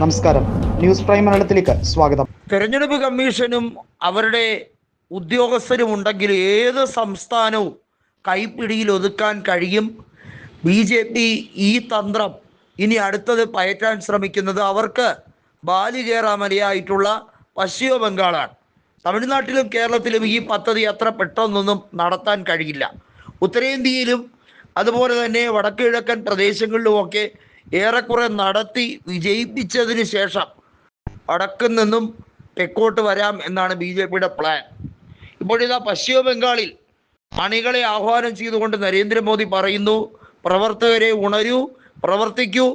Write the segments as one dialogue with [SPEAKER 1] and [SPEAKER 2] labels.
[SPEAKER 1] നമസ്കാരം. News prime മലയാളത്തിലേക്ക് സ്വാഗതം.
[SPEAKER 2] തെരഞ്ഞെടുപ്പ് കമ്മീഷനും അവരുടെ ഉദ്യോഗസ്ഥരും ഉണ്ടെങ്കിൽ ഏത് സംസ്ഥാനവും കൈപ്പിടിയിൽ ഒതുക്കാൻ കഴിയും. ബി ജെ പി ഈ തന്ത്രം ഇനി അടുത്തത് പയറ്റാൻ ശ്രമിക്കുന്നത് അവർക്ക് ബാലികേറാമലയായിട്ടുള്ള പശ്ചിമ ബംഗാളാണ്. തമിഴ്നാട്ടിലും കേരളത്തിലും ഈ പദ്ധതി അത്ര പെട്ടെന്നൊന്നും നടത്താൻ കഴിയില്ല. ഉത്തരേന്ത്യയിലും അതുപോലെ തന്നെ വടക്കു കിഴക്കൻ പ്രദേശങ്ങളിലുമൊക്കെ ഏറെക്കുറെ നടത്തി വിജയിപ്പിച്ചതിന് ശേഷം വടക്ക് നിന്നും തെക്കോട്ട് വരാം എന്നാണ് ബി ജെ പിയുടെ പ്ലാൻ ഇപ്പോഴിതാ പശ്ചിമ ബംഗാളിൽ അണികളെ ആഹ്വാനം ചെയ്തുകൊണ്ട് നരേന്ദ്രമോദി പറയുന്നു പ്രവർത്തകരെ ഉണരൂ പ്രവർത്തിക്കൂ.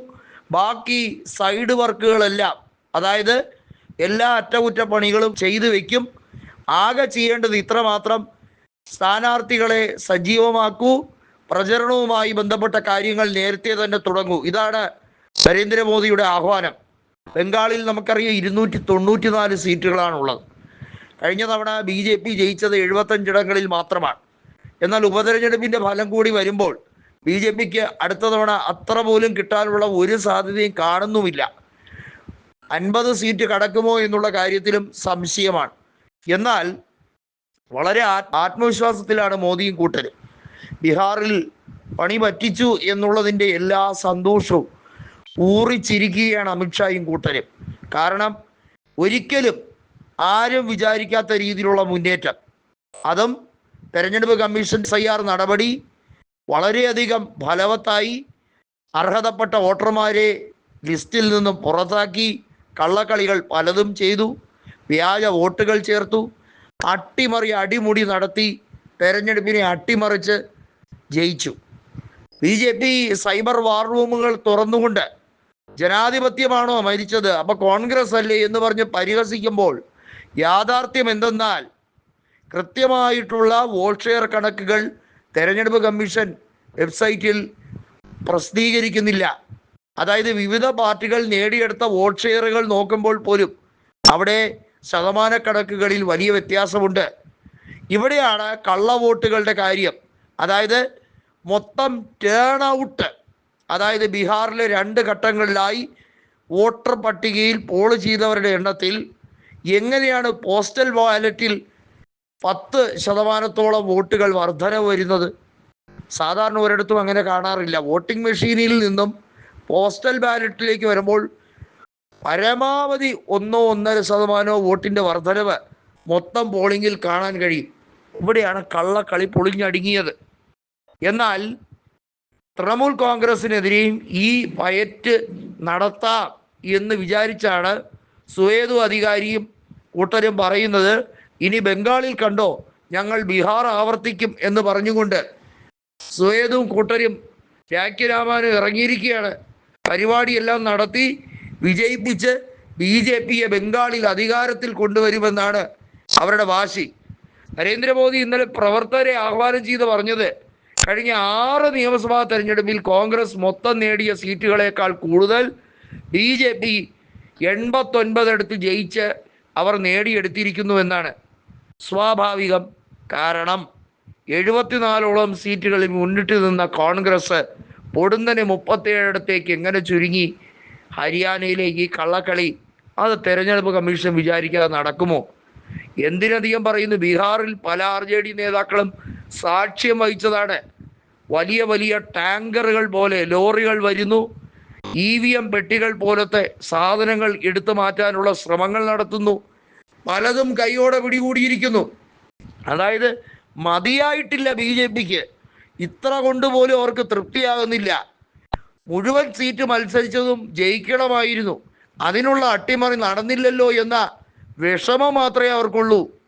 [SPEAKER 2] ബാക്കി സൈഡ് വർക്കുകളെല്ലാം അതായത് എല്ലാ അറ്റകുറ്റപ്പണികളും ചെയ്തു വെക്കും. ആകെ ചെയ്യേണ്ടത് ഇത്രമാത്രം സ്ഥാനാർത്ഥികളെ സജീവമാക്കൂ. പ്രചരണവുമായി ബന്ധപ്പെട്ട കാര്യങ്ങൾ നേരത്തെ തന്നെ തുടങ്ങൂ. ഇതാണ് നരേന്ദ്രമോദിയുടെ ആഹ്വാനം. ബംഗാളിൽ നമുക്കറിയാം ഇരുന്നൂറ്റി തൊണ്ണൂറ്റി നാല് സീറ്റുകളാണുള്ളത്. കഴിഞ്ഞ തവണ ബി ജെ പി ജയിച്ചത് എഴുപത്തഞ്ചിടങ്ങളിൽ മാത്രമാണ്. എന്നാൽ ഉപതെരഞ്ഞെടുപ്പിന്റെ ഫലം കൂടി വരുമ്പോൾ ബി ജെ പിക്ക് അടുത്ത തവണ അത്ര പോലും കിട്ടാനുള്ള ഒരു സാധ്യതയും കാണുന്നുമില്ല. അൻപത് സീറ്റ് കടക്കുമോ എന്നുള്ള കാര്യത്തിലും സംശയമാണ്. എന്നാൽ വളരെ ആത്മവിശ്വാസത്തിലാണ് മോദിയും കൂട്ടരും. ബീഹാറിൽ പണി പറ്റിച്ചു എന്നുള്ളതിന്റെ എല്ലാ സന്തോഷവും ഊറിച്ചിരിക്കുകയാണ് അമിത്ഷായും കൂട്ടരും. കാരണം ഒരിക്കലും ആരും വിചാരിക്കാത്ത രീതിയിലുള്ള മുന്നേറ്റം. അതും തെരഞ്ഞെടുപ്പ് കമ്മീഷൻ സയ്യാർ നടപടി വളരെയധികം ഫലവത്തായി അർഹതപ്പെട്ട വോട്ടർമാരെ ലിസ്റ്റിൽ നിന്നും പുറത്താക്കി കള്ളക്കളികൾ പലതും ചെയ്തു. വ്യാജ വോട്ടുകൾ ചേർത്തു. അട്ടിമറി അടിമുടി നടത്തി തെരഞ്ഞെടുപ്പിനെ അട്ടിമറിച്ച് ജയിച്ചു. B J P cyber war റൂമുകൾ തുറന്നുകൊണ്ട് ജനാധിപത്യമാണോ മരിച്ചത്? അപ്പൊ കോൺഗ്രസ് അല്ലേ എന്ന് പറഞ്ഞ് പരിഹസിക്കുമ്പോൾ യാഥാർത്ഥ്യം എന്തെന്നാൽ കൃത്യമായിട്ടുള്ള വോട്ട് ഷെയർ കണക്കുകൾ തെരഞ്ഞെടുപ്പ് കമ്മീഷൻ വെബ്സൈറ്റിൽ പ്രസിദ്ധീകരിക്കുന്നില്ല. അതായത് വിവിധ പാർട്ടികൾ നേടിയെടുത്ത വോട്ട് ഷെയറുകൾ നോക്കുമ്പോൾ പോലും അവിടെ ശതമാനക്കണക്കുകളിൽ വലിയ വ്യത്യാസമുണ്ട്. ഇവിടെയാണ് കള്ള വോട്ടുകളുടെ കാര്യം. അതായത് മൊത്തം ടേൺ ഔട്ട് അതായത് ബീഹാറിലെ രണ്ട് ഘട്ടങ്ങളിലായി വോട്ടർ പട്ടികയിൽ പോൾ ചെയ്തവരുടെ എണ്ണത്തിൽ എങ്ങനെയാണ് പോസ്റ്റൽ ബാലറ്റിൽ പത്ത് ശതമാനത്തോളം വോട്ടുകൾ വർധന വരുന്നത്? സാധാരണ ഒരിടത്തും അങ്ങനെ കാണാറില്ല. വോട്ടിംഗ് മെഷീനിൽ നിന്നും പോസ്റ്റൽ ബാലറ്റിലേക്ക് വരുമ്പോൾ പരമാവധി ഒന്നോ ഒന്നര ശതമാനമോ വോട്ടിന്റെ വർധനവ് മൊത്തം പോളിങ്ങിൽ കാണാൻ കഴിയും. ഇവിടെയാണ് കള്ളക്കളി പൊളിഞ്ഞടുങ്ങിയത്. എന്നാൽ തൃണമൂൽ കോൺഗ്രസിനെതിരെയും ഈ പയറ്റ് നടത്താം എന്ന് വിചാരിച്ചാണ് സുവേദു അധികാരിയും കൂട്ടരും പറയുന്നത്. ഇനി ബംഗാളിൽ കണ്ടോ ഞങ്ങൾ ബീഹാർ ആവർത്തിക്കും എന്ന് പറഞ്ഞുകൊണ്ട് സുവേദും കൂട്ടരും രാഖ്യരാമാനും ഇറങ്ങിയിരിക്കുകയാണ്. പരിപാടിയെല്ലാം നടത്തി വിജയിപ്പിച്ച് ബി ജെ പിയെ ബംഗാളിൽ അധികാരത്തിൽ കൊണ്ടുവരുമെന്നാണ് അവരുടെ വാശി. നരേന്ദ്രമോദി ഇന്നലെ പ്രവർത്തകരെ ആഹ്വാനം ചെയ്ത് പറഞ്ഞത് കഴിഞ്ഞ ആറ് നിയമസഭാ തെരഞ്ഞെടുപ്പിൽ കോൺഗ്രസ് മൊത്തം നേടിയ സീറ്റുകളേക്കാൾ കൂടുതൽ ബി ജെ പി എൺപത്തൊൻപതെടുത്ത് ജയിച്ച് അവർ നേടിയെടുത്തിരിക്കുന്നു എന്നാണ് സ്വാഭാവികം കാരണം എഴുപത്തിനാലോളം സീറ്റുകളിൽ മുന്നിട്ട് നിന്ന കോൺഗ്രസ് പൊടുന്നനെ മുപ്പത്തേഴിടത്തേക്ക് എങ്ങനെ ചുരുങ്ങി ഹരിയാനയിലേക്ക് ഈ കള്ളക്കളി അത് തെരഞ്ഞെടുപ്പ് കമ്മീഷൻ വിചാരിക്കാതെ നടക്കുമോ? എന്തിനധികം പറയുന്നു? ബീഹാറിൽ പല ആർ ജെ ഡി നേതാക്കളും സാക്ഷ്യം വഹിച്ചതാണ്. വലിയ വലിയ ടാങ്കറുകൾ പോലെ ലോറികൾ വരുന്നു. ഇ വി എം പെട്ടികൾ പോലത്തെ സാധനങ്ങൾ എടുത്തു മാറ്റാനുള്ള ശ്രമങ്ങൾ നടത്തുന്നു. പലതും കൈയോടെ പിടികൂടിയിരിക്കുന്നു. അതായത് മതിയായിട്ടില്ല ബി ജെ പിക്ക്. ഇത്ര കൊണ്ടുപോലും അവർക്ക് തൃപ്തിയാകുന്നില്ല. മുഴുവൻ സീറ്റ് മത്സരിച്ചതും ജയിക്കണമായിരുന്നു. അതിനുള്ള അട്ടിമറി നടന്നില്ലല്ലോ എന്ന വിഷമം മാത്രമേ അവർക്കുള്ളൂ.